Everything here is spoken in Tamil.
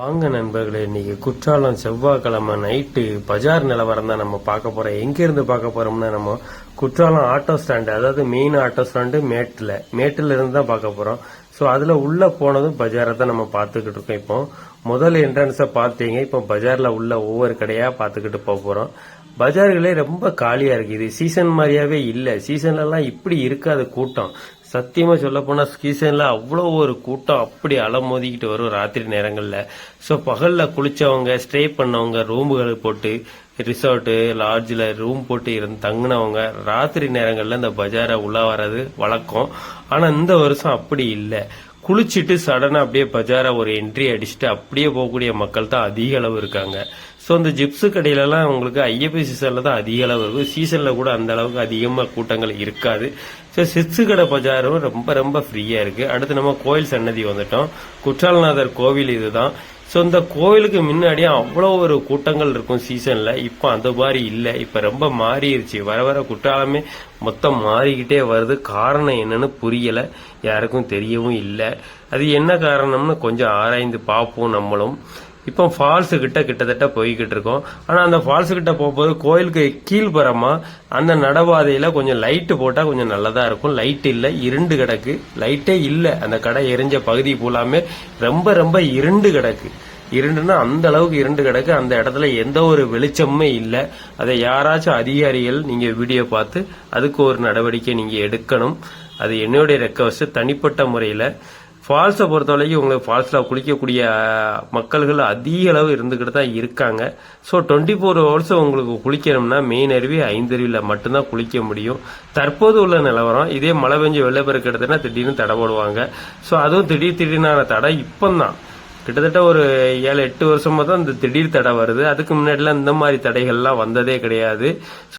வாங்க நண்பர்களே இன்னைக்கு குற்றாலம் செவ்வாய்க்கிழமை நைட்டு பஜார் நிலவரம் தான் நம்ம பார்க்க போறோம். எங்க இருந்து பார்க்க போறோம்னா நம்ம குற்றாலம் ஆட்டோ ஸ்டாண்டு அதாவது மெயின் ஆட்டோ ஸ்டாண்டு மேட்டில். மேட்டில் இருந்து தான் பார்க்க போறோம். ஸோ அதுல உள்ள போனதும் பஜாரை தான் நம்ம பார்த்துக்கிட்டு இருக்கோம். இப்போ முதல் என்ட்ரன்ஸை பார்த்தீங்க. இப்போ பஜார்ல உள்ள ஒவ்வொரு கடையா பார்த்துக்கிட்டு போக போறோம். பஜார்களே ரொம்ப காலியா இருக்கு. இது சீசன் மாதிரியாவே இல்லை. சீசன்லலாம் இப்படி இருக்காது கூட்டம். சத்தியமாக சொல்லப்போனால் ஸ்கீசனில் அவ்வளோ ஒரு கூட்டம் அப்படி அலமோதிக்கிட்டு வரும் ராத்திரி நேரங்களில். ஸோ பகலில் குளித்தவங்க ஸ்டே பண்ணவங்க ரூமுகள் போட்டு ரிசார்ட்டு லாட்ஜில் ரூம் போட்டு இருந்து தங்கினவங்க ராத்திரி நேரங்களில் இந்த பஜாரை உள்ளே வர்றது வழக்கம். ஆனால் இந்த வருஷம் அப்படி இல்லை. குளிச்சுட்டு சடனாக அப்படியே பஜாரை ஒரு என்ட்ரி அடிச்சுட்டு அப்படியே போகக்கூடிய மக்கள் தான் அதிக அளவு இருக்காங்க. ஸோ அந்த ஜிப்ஸு கடையிலலாம் உங்களுக்கு ஐஎப்பி சீசனில் தான் அதிக அளவு இருக்கும். சீசனில் கூட அந்த அளவுக்கு அதிகமாக கூட்டங்கள் இருக்காது. ஸோ சிப்ஸு கடை பஜாரும் ரொம்ப ரொம்ப ஃப்ரீயாக இருக்குது அடுத்து நம்ம கோயில் சன்னதி வந்துட்டோம். குற்றாலநாதர் கோவில் இதுதான். ஸோ இந்த கோவிலுக்கு முன்னாடியே அவ்வளோ ஒரு கூட்டங்கள் இருக்கும் சீசனில் இப்போ அந்த மாதிரி இல்லை. இப்போ ரொம்ப மாறிடுச்சு வர வர குற்றாலமே மொத்தம் மாறிக்கிட்டே வருது. காரணம் என்னன்னு புரியலை. யாருக்கும் தெரியவும் இல்லை. அது என்ன காரணம்னு கொஞ்சம் ஆராய்ந்து பார்ப்போம் நம்மளும். இப்போ ஃபால்ஸு கிட்ட கிட்டத்தட்ட போய்கிட்டு இருக்கோம். ஆனால் அந்த ஃபால்ஸு கிட்ட போகும்போது கோயிலுக்கு கீழ்புறமா அந்த நடபாதையில் கொஞ்சம் லைட்டு போட்டால் கொஞ்சம் நல்லதாக இருக்கும். லைட் இல்லை. இருண்டு கிடக்கு. லைட்டே இல்லை. அந்த கடை எரிஞ்ச பகுதி பூலாமே ரொம்ப ரொம்ப இருண்டு கிடக்கு. இருண்டுன்னா அந்த அளவுக்கு இருண்டு கிடக்கு. அந்த இடத்துல எந்த ஒரு வெளிச்சமுமே இல்லை. அதை யாராச்சும் அதிகாரிகள் நீங்கள் வீடியோ பார்த்து அதுக்கு ஒரு நடவடிக்கை நீங்கள் எடுக்கணும். அது என்னுடைய ரெக்வஸ்ட் தனிப்பட்ட முறையில் ஃபால்ஸை பொறுத்த வரைக்கும் உங்களுக்கு ஃபால்ஸில் குளிக்கக்கூடிய மக்கள்கள் அதிக அளவு இருந்துக்கிட்டு தான் இருக்காங்க. ஸோ டுவெண்ட்டி ஃபோர் ஹவர்ஸ் உங்களுக்கு குளிக்கணும்னா மெயின் அருவி ஐந்தருவியில் மட்டும்தான் குளிக்க முடியும். தற்போது உள்ள நிலவரம் இதே மழை பெஞ்சு வெள்ளப்பெருக்கு எடுத்தனா திடீர்னு தடை போடுவாங்க. ஸோ அதுவும் திடீர் திடீர்னான தடை இப்போ தான் கிட்டத்தட்ட ஒரு ஏழு எட்டு வருஷமா தான் இந்த திடீர் தடை வருது. அதுக்கு முன்னாடிலாம் இந்த மாதிரி தடைகள்லாம் வந்ததே கிடையாது.